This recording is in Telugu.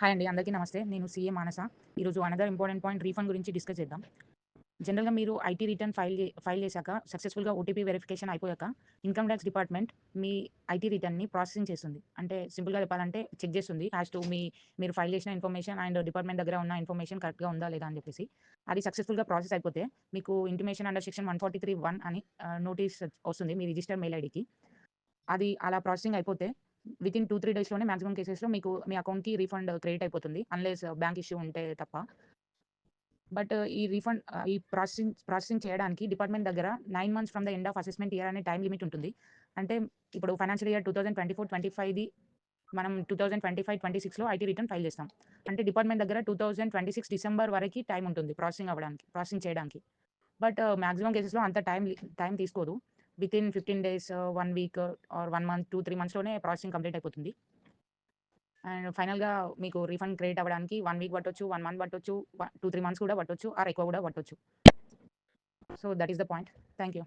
హాయ్ అండి అందరికీ నమస్తే. నేను సీఏ మానస. ఈరోజు అనదర్ ఇంపార్టెంట్ పాయింట్ రీఫండ్ గురించి డిస్కస్ చేద్దాం. జనరల్గా మీరు ఐటీ రిటర్న్ ఫైల్ ఫైల్ చేశాక సక్సెస్ఫుల్గా ఓటీపీ వెరిఫికేషన్ అయిపోయాక ఇన్కమ్ ట్యాక్స్ డిపార్ట్మెంట్ మీ ఐటీ రిటర్న్ని ప్రాసెసింగ్ చేస్తుంది. అంటే సింపుల్గా చెప్పాలంటే చెక్ చేస్తుంది. యాజ్ టు మీ మీరు ఫైల్ చేసిన ఇన్ఫర్మేషన్ అండ్ డిపార్ట్మెంట్ దగ్గర ఉన్న ఇన్ఫర్మేషన్ కరెక్ట్గా ఉందా లేదా అని చెప్పేసి. అది సక్సెస్ఫుల్గా ప్రాసెస్ అయిపోతే మీకు intimation under section one forty three one అని uh, నోటీస్ వస్తుంది మీ రిజిస్టర్ మెయిల్ ఐడికి అది అలా ప్రాసెసింగ్ అయిపోతే విత్ ఇన్ టూ త్రీ డేస్లోనే మాక్సిమం కేసెస్లో మీకు మీ అకౌంట్కి రీఫండ్ క్రెడిట్ అయిపోతుంది అన్లెస్ బ్యాంక్ ఇష్యూ ఉంటే తప్ప. బట్ uh, ఈ రీఫండ్ uh, ఈ ప్రాసెసింగ్ ప్రాసెసింగ్ చేయడానికి డిపార్ట్మెంట్ దగ్గర nine months from the end of assessment year అనే టైం లిమిట్ ఉంటుంది. అంటే ఇప్పుడు financial year two thousand twenty four twenty ఫైవ్ది మనం two thousand twenty five twenty సిక్స్లో ఐటీ రిటర్న్ ఫైల్ చేస్తాం. అంటే డిపార్ట్మెంట్ దగ్గర two thousand twenty six December వరకు టైం ఉంటుంది ప్రాసెసింగ్ అవ్వడానికి ప్రాసెసింగ్ చేయడానికి. బట్ మ్యాక్సిమం కేసెస్లో అంత టైం టైం తీసుకోదు. Within fifteen days one week or one month two three మంత్స్లోనే processing complete అయిపోతుంది. అండ్ ఫైనల్గా మీకు రీఫండ్ క్రెడిట్ అవ్వడానికి వన్ వీక్ పట్టొచ్చు వన్ మంత్ పట్టొచ్చు టూ త్రీ మంత్స్ కూడా పట్టొచ్చు ఆర్ ఎక్కువ కూడా పట్టొచ్చు. So that is the point thank you